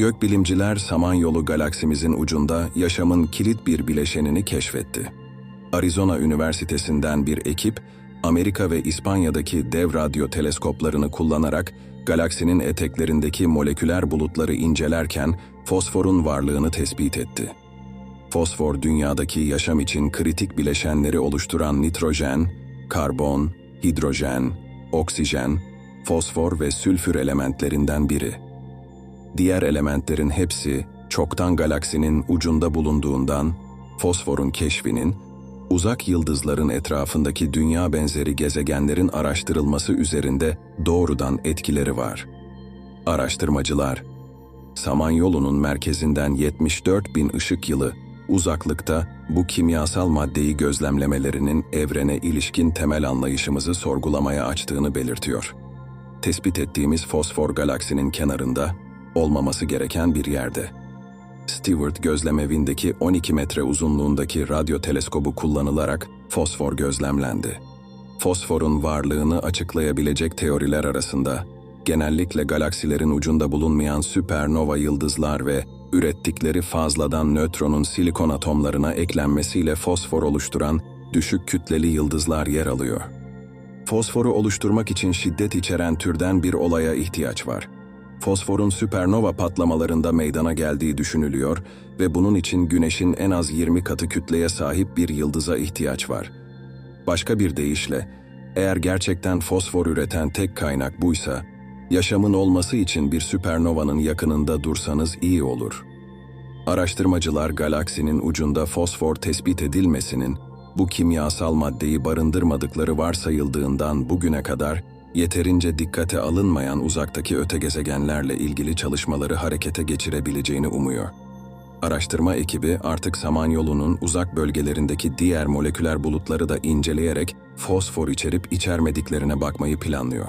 Gökbilimciler Samanyolu galaksimizin ucunda yaşamın kilit bir bileşenini keşfetti. Arizona Üniversitesi'nden bir ekip, Amerika ve İspanya'daki dev radyo teleskoplarını kullanarak galaksinin eteklerindeki moleküler bulutları incelerken fosforun varlığını tespit etti. Fosfor dünyadaki yaşam için kritik bileşenleri oluşturan nitrojen, karbon, hidrojen, oksijen, fosfor ve sülfür elementlerinden biri. Diğer elementlerin hepsi çoktan galaksinin ucunda bulunduğundan fosforun keşfinin uzak yıldızların etrafındaki dünya benzeri gezegenlerin araştırılması üzerinde doğrudan etkileri var. Araştırmacılar, Samanyolu'nun merkezinden 74 bin ışık yılı uzaklıkta bu kimyasal maddeyi gözlemlemelerinin evrene ilişkin temel anlayışımızı sorgulamaya açtığını belirtiyor. Tespit ettiğimiz fosfor galaksinin kenarında, olmaması gereken bir yerde. Stewart gözlemevindeki 12 metre uzunluğundaki radyo teleskobu kullanılarak fosfor gözlemlendi. Fosforun varlığını açıklayabilecek teoriler arasında genellikle galaksilerin ucunda bulunmayan süpernova yıldızlar ve ürettikleri fazladan nötronun silikon atomlarına eklenmesiyle fosfor oluşturan düşük kütleli yıldızlar yer alıyor. Fosforu oluşturmak için şiddet içeren türden bir olaya ihtiyaç var. Fosforun süpernova patlamalarında meydana geldiği düşünülüyor ve bunun için Güneş'in en az 20 katı kütleye sahip bir yıldıza ihtiyaç var. Başka bir deyişle, eğer gerçekten fosfor üreten tek kaynak buysa, yaşamın olması için bir süpernovanın yakınında dursanız iyi olur. Araştırmacılar galaksinin ucunda fosfor tespit edilmesinin, bu kimyasal maddeyi barındırmadıkları varsayıldığından bugüne kadar yeterince dikkate alınmayan uzaktaki öte gezegenlerle ilgili çalışmaları harekete geçirebileceğini umuyor. Araştırma ekibi artık Samanyolu'nun uzak bölgelerindeki diğer moleküler bulutları da inceleyerek fosfor içerip içermediklerine bakmayı planlıyor.